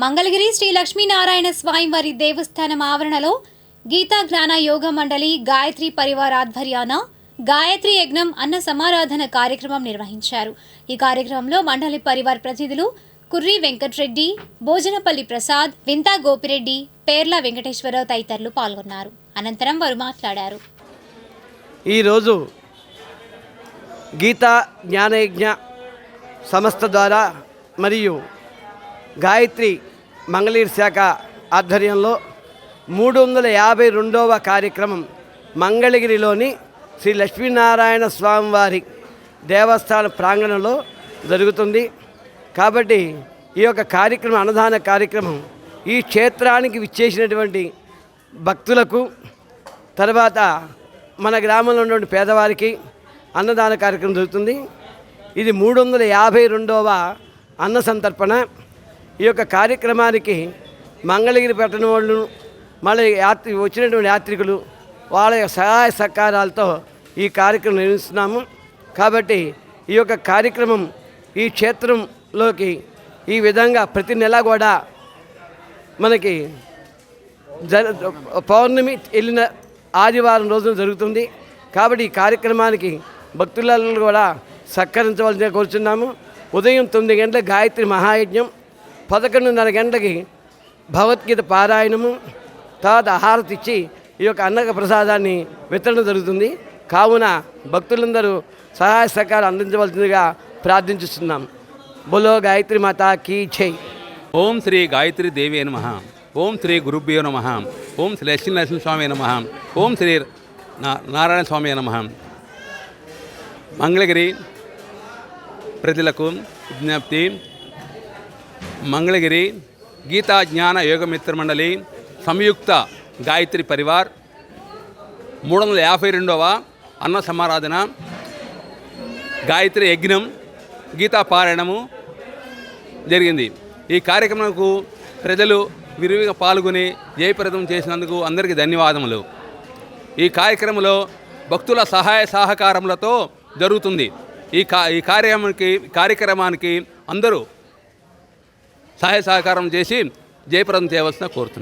మంగళగిరి శ్రీ లక్ష్మీనారాయణ స్వామివారి దేవస్థానం ఆవరణలో గీతా జ్ఞాన యోగ మండలి గాయత్రి పరివార్ ఆధ్వర్యాన గాయత్రి యజ్ఞం అన్న సమారాధన కార్యక్రమం నిర్వహించారు. ఈ కార్యక్రమంలో మండలి పరివార్ ప్రతినిధులు కుర్రి వెంకట్రెడ్డి భోజనపల్లి ప్రసాద్ వింతా గోపిరెడ్డి పేర్ల వెంకటేశ్వరరావు తదితరులు పాల్గొన్నారు. అనంతరం వారు మాట్లాడారు. ఈరోజు గీతా జ్ఞానయజ్ఞ సంస్థ ద్వారా మరియు గాయత్రి మంగళీర్ శాఖ ఆధ్వర్యంలో మూడు వందల యాభై రెండవ కార్యక్రమం మంగళగిరిలోని శ్రీ లక్ష్మీనారాయణ స్వామివారి దేవస్థాన ప్రాంగణంలో జరుగుతుంది. కాబట్టి ఈ యొక్క కార్యక్రమం అన్నదాన కార్యక్రమం ఈ క్షేత్రానికి విచ్చేసినటువంటి భక్తులకు తర్వాత మన గ్రామంలో ఉన్నటువంటి పేదవారికి అన్నదాన కార్యక్రమం జరుగుతుంది. ఇది మూడు వందల యాభై రెండవ అన్న సంతర్పణ. ఈ యొక్క కార్యక్రమానికి మంగళగిరి పట్టణం వాళ్ళు మళ్ళీ యాత్రి వచ్చినటువంటి యాత్రికులు వాళ్ళ సహాయ సహకారాలతో ఈ కార్యక్రమం నిర్మిస్తున్నాము కాబట్టి ఈ యొక్క కార్యక్రమం ఈ క్షేత్రంలోకి ఈ విధంగా ప్రతి నెల కూడా మనకి జ పౌర్ణమి వెళ్ళిన ఆదివారం రోజున జరుగుతుంది. కాబట్టి ఈ కార్యక్రమానికి భక్తులను కూడా సత్కరించవలసిందిగా కోరుచున్నాము. ఉదయం తొమ్మిది గంటల గాయత్రి మహాయజ్ఞం. పదకొండున్నర గంటకి భగవద్గీత పారాయణము తర్వాత ఆహారతి ఇచ్చి ఈ యొక్క అన్నక ప్రసాదాన్ని వితరణ జరుగుతుంది. కావున భక్తులందరూ సహాయ సహకారం అందించవలసిందిగా ప్రార్థించుతున్నాం బోలో గాయత్రి మాత కీ చేయి ఓం శ్రీ గాయత్రి దేవి నమ. ఓం శ్రీ గురుభ్యో నమ. ఓం శ్రీ లక్ష్మీ నరసింహ స్వామి నమ. ఓం శ్రీ నా- నారాయణ స్వామి నమ. మంగళగిరి ప్రజలకు విజ్ఞప్తి మంగళగిరి గీతా జ్ఞాన యోగమిత్ర మండలి సంయుక్త గాయత్రి పరివార్ మూడు వందల యాభై రెండవ అన్న సమారాధన గాయత్రి యజ్ఞం గీతా పారాయణము జరిగింది. ఈ కార్యక్రమంకు ప్రజలు విరివిగా పాల్గొని జయప్రదం చేసినందుకు అందరికీ ధన్యవాదములు. ఈ కార్యక్రమంలో భక్తుల సహాయ సహకారములతో జరుగుతుంది. ఈ కా ఈ కార్యక్రమానికి కార్యక్రమానికి అందరూ సహాయ సహకారం చేసి జయప్రదం చేయవలసిన కోరుతున్నాను